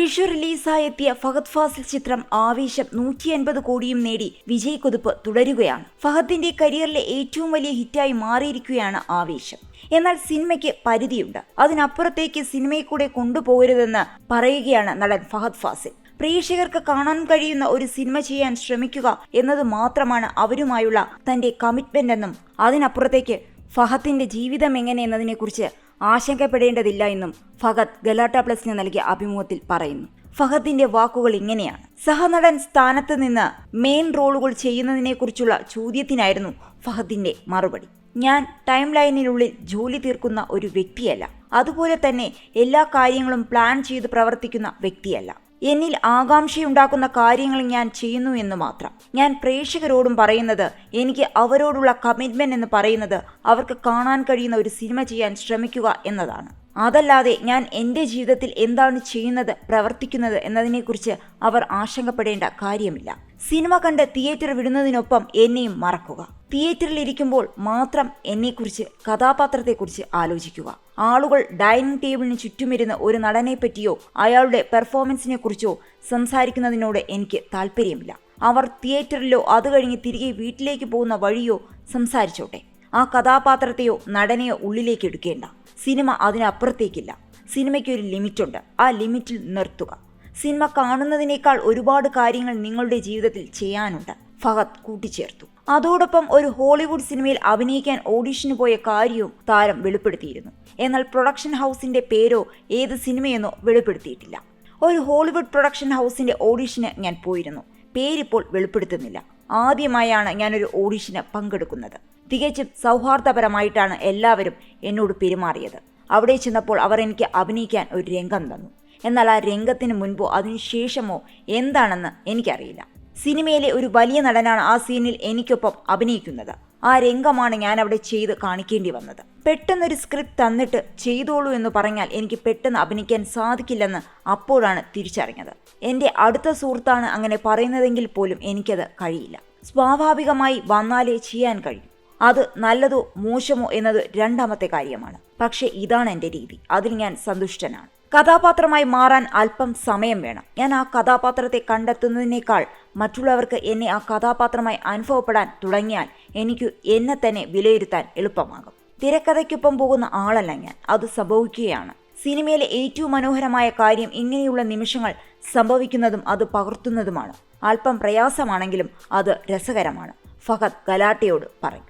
വിഷു റിലീസായി എത്തിയ ഫഹദ് ഫാസിൽ ചിത്രം ആവേശം നൂറ്റി അൻപത് കോടിയും നേടി വിജയ് കുതിപ്പ് തുടരുകയാണ്. ഫഹദിന്റെ കരിയറിലെ ഏറ്റവും വലിയ ഹിറ്റായി മാറിയിരിക്കുകയാണ് ആവേശം. എന്നാൽ സിനിമയ്ക്ക് പരിധിയുണ്ട്. അതിനപ്പുറത്തേക്ക് സിനിമയെ കൂടെ കൊണ്ടുപോകരുതെന്ന് പറയുകയാണ് നടൻ ഫഹദ് ഫാസിൽ. പ്രേക്ഷകർക്ക് കാണാൻ കഴിയുന്ന ഒരു സിനിമ ചെയ്യാൻ ശ്രമിക്കുക എന്നത് മാത്രമാണ് അവരുമായുള്ള തന്റെ കമ്മിറ്റ്മെന്റ് എന്നും അതിനപ്പുറത്തേക്ക് ഫഹദിന്റെ ജീവിതം എങ്ങനെ എന്നതിനെക്കുറിച്ച് ആശങ്കപ്പെടേണ്ടതില്ല എന്നും ഫഹദ് ഗലാട്ട പ്ലസിന് നൽകിയ അഭിമുഖത്തിൽ പറയുന്നു. ഫഹദിന്റെ വാക്കുകൾ ഇങ്ങനെയാണ്. സഹനടൻ സ്ഥാനത്ത് നിന്ന് മെയിൻ റോളുകൾ ചെയ്യുന്നതിനെക്കുറിച്ചുള്ള ചോദ്യത്തിനായിരുന്നു ഫഹദിന്റെ മറുപടി. ഞാൻ ടൈം ലൈനിനുള്ളിൽ ജോലി തീർക്കുന്ന ഒരു വ്യക്തിയല്ല. അതുപോലെ തന്നെ എല്ലാ കാര്യങ്ങളും പ്ലാൻ ചെയ്ത് പ്രവർത്തിക്കുന്ന വ്യക്തിയല്ല. എന്നിൽ ആകാംക്ഷയുണ്ടാക്കുന്ന കാര്യങ്ങൾ ഞാൻ ചെയ്യുന്നു എന്ന് മാത്രം. ഞാൻ പ്രേക്ഷകരോടും പറയുന്നത് എനിക്ക് അവരോടുള്ള കമ്മിറ്റ്മെന്റ് എന്ന് പറയുന്നത് അവർക്ക് കാണാൻ കഴിയുന്ന ഒരു സിനിമ ചെയ്യാൻ ശ്രമിക്കുക എന്നതാണ്. അതല്ലാതെ ഞാൻ എന്റെ ജീവിതത്തിൽ എന്താണ് ചെയ്യുന്നത് പ്രവർത്തിക്കുന്നത് എന്നതിനെക്കുറിച്ച് അവർ ആശങ്കപ്പെടേണ്ട കാര്യമില്ല. സിനിമ കണ്ട് തിയേറ്റർ വിടുന്നതിനൊപ്പം എന്നെയും മറക്കുക. തിയേറ്ററിൽ ഇരിക്കുമ്പോൾ മാത്രം എന്നെക്കുറിച്ച് കഥാപാത്രത്തെക്കുറിച്ച് ആലോചിക്കുക. ആളുകൾ ഡൈനിങ് ടേബിളിന് ചുറ്റുമിരുന്ന് ഒരു നടനെ പറ്റിയോ അയാളുടെ പെർഫോമൻസിനെ കുറിച്ചോ സംസാരിക്കുന്നതിനോട് എനിക്ക് താല്പര്യമില്ല അവർ തിയേറ്ററിലോ അത് കഴിഞ്ഞ് തിരികെ വീട്ടിലേക്ക് പോകുന്ന വഴിയോ സംസാരിച്ചോട്ടെ. ആ കഥാപാത്രത്തെയോ നടനെയോ ഉള്ളിലേക്ക് എടുക്കേണ്ട. സിനിമ അതിനപ്പുറത്തേക്കില്ല. സിനിമയ്ക്ക് ഒരു ലിമിറ്റുണ്ട്. ആ ലിമിറ്റിൽ നിർത്തുക. സിനിമ കാണുന്നതിനേക്കാൾ ഒരുപാട് കാര്യങ്ങൾ നിങ്ങളുടെ ജീവിതത്തിൽ ചെയ്യാനുണ്ട്. ഫഹദ് കൂട്ടിച്ചേർത്തു. അതോടൊപ്പം ഒരു ഹോളിവുഡ് സിനിമയിൽ അഭിനയിക്കാൻ ഓഡിഷന് പോയ കാര്യവും താരം വെളിപ്പെടുത്തിയിരുന്നു. എന്നാൽ പ്രൊഡക്ഷൻ ഹൗസിന്റെ പേരോ ഏത് സിനിമയെന്നോ വെളിപ്പെടുത്തിയിട്ടില്ല. ഒരു ഹോളിവുഡ് പ്രൊഡക്ഷൻ ഹൗസിന്റെ ഓഡിഷന് ഞാൻ പോയിരുന്നു. പേരിപ്പോൾ വെളിപ്പെടുത്തുന്നില്ല. ആദ്യമായാണ് ഞാനൊരു ഓഡിഷന് പങ്കെടുക്കുന്നത്. തികച്ചും സൗഹാർദ്ദപരമായിട്ടാണ് എല്ലാവരും എന്നോട് പെരുമാറിയത്. അവിടെ ചെന്നപ്പോൾ അവർ എനിക്ക് അഭിനയിക്കാൻ ഒരു രംഗം തന്നു. എന്നാൽ ആ രംഗത്തിന് മുൻപോ അതിനുശേഷമോ എന്താണെന്ന് എനിക്കറിയില്ല. സിനിമയിലെ ഒരു വലിയ നടനാണ് ആ സീനിൽ എനിക്കൊപ്പം അഭിനയിക്കുന്നത്. ആ രംഗമാണ് ഞാൻ അവിടെ ചെയ്ത് കാണിക്കേണ്ടി വന്നത്. പെട്ടെന്നൊരു സ്ക്രിപ്റ്റ് തന്നിട്ട് ചെയ്തോളൂ എന്ന് പറഞ്ഞാൽ എനിക്ക് പെട്ടെന്ന് അഭിനയിക്കാൻ സാധിക്കില്ലെന്ന് അപ്പോഴാണ് തിരിച്ചറിഞ്ഞത്. എന്റെ അടുത്ത സുഹൃത്താണ് അങ്ങനെ പറയുന്നതെങ്കിൽ പോലും എനിക്കത് കഴിയില്ല. സ്വാഭാവികമായി വന്നാലേ ചെയ്യാൻ കഴിയും. അത് നല്ലതോ മോശമോ എന്നത് രണ്ടാമത്തെ കാര്യമാണ്. പക്ഷേ ഇതാണ് എന്റെ രീതി. അതിൽ ഞാൻ സന്തുഷ്ടനാണ്. കഥാപാത്രമായി മാറാൻ അല്പം സമയം വേണം. ഞാൻ ആ കഥാപാത്രത്തെ കണ്ടെത്തുന്നതിനേക്കാൾ മറ്റുള്ളവർക്ക് എന്നെ ആ കഥാപാത്രമായി അനുഭവപ്പെടാൻ തുടങ്ങിയാൽ എനിക്ക് എന്നെ തന്നെ വിലയിരുത്താൻ എളുപ്പമാകും. തിരക്കഥയ്ക്കൊപ്പം പോകുന്ന ആളല്ല ഞാൻ. അത് സംഭവിക്കുകയാണ്. സിനിമയിലെ ഏറ്റവും മനോഹരമായ കാര്യം ഇങ്ങനെയുള്ള നിമിഷങ്ങൾ സംഭവിക്കുന്നതും അത് പകർത്തുന്നതുമാണ്. അല്പം പ്രയാസമാണെങ്കിലും അത് രസകരമാണ്. ഫഹദ് ഗലാട്ടയോട് പറയും.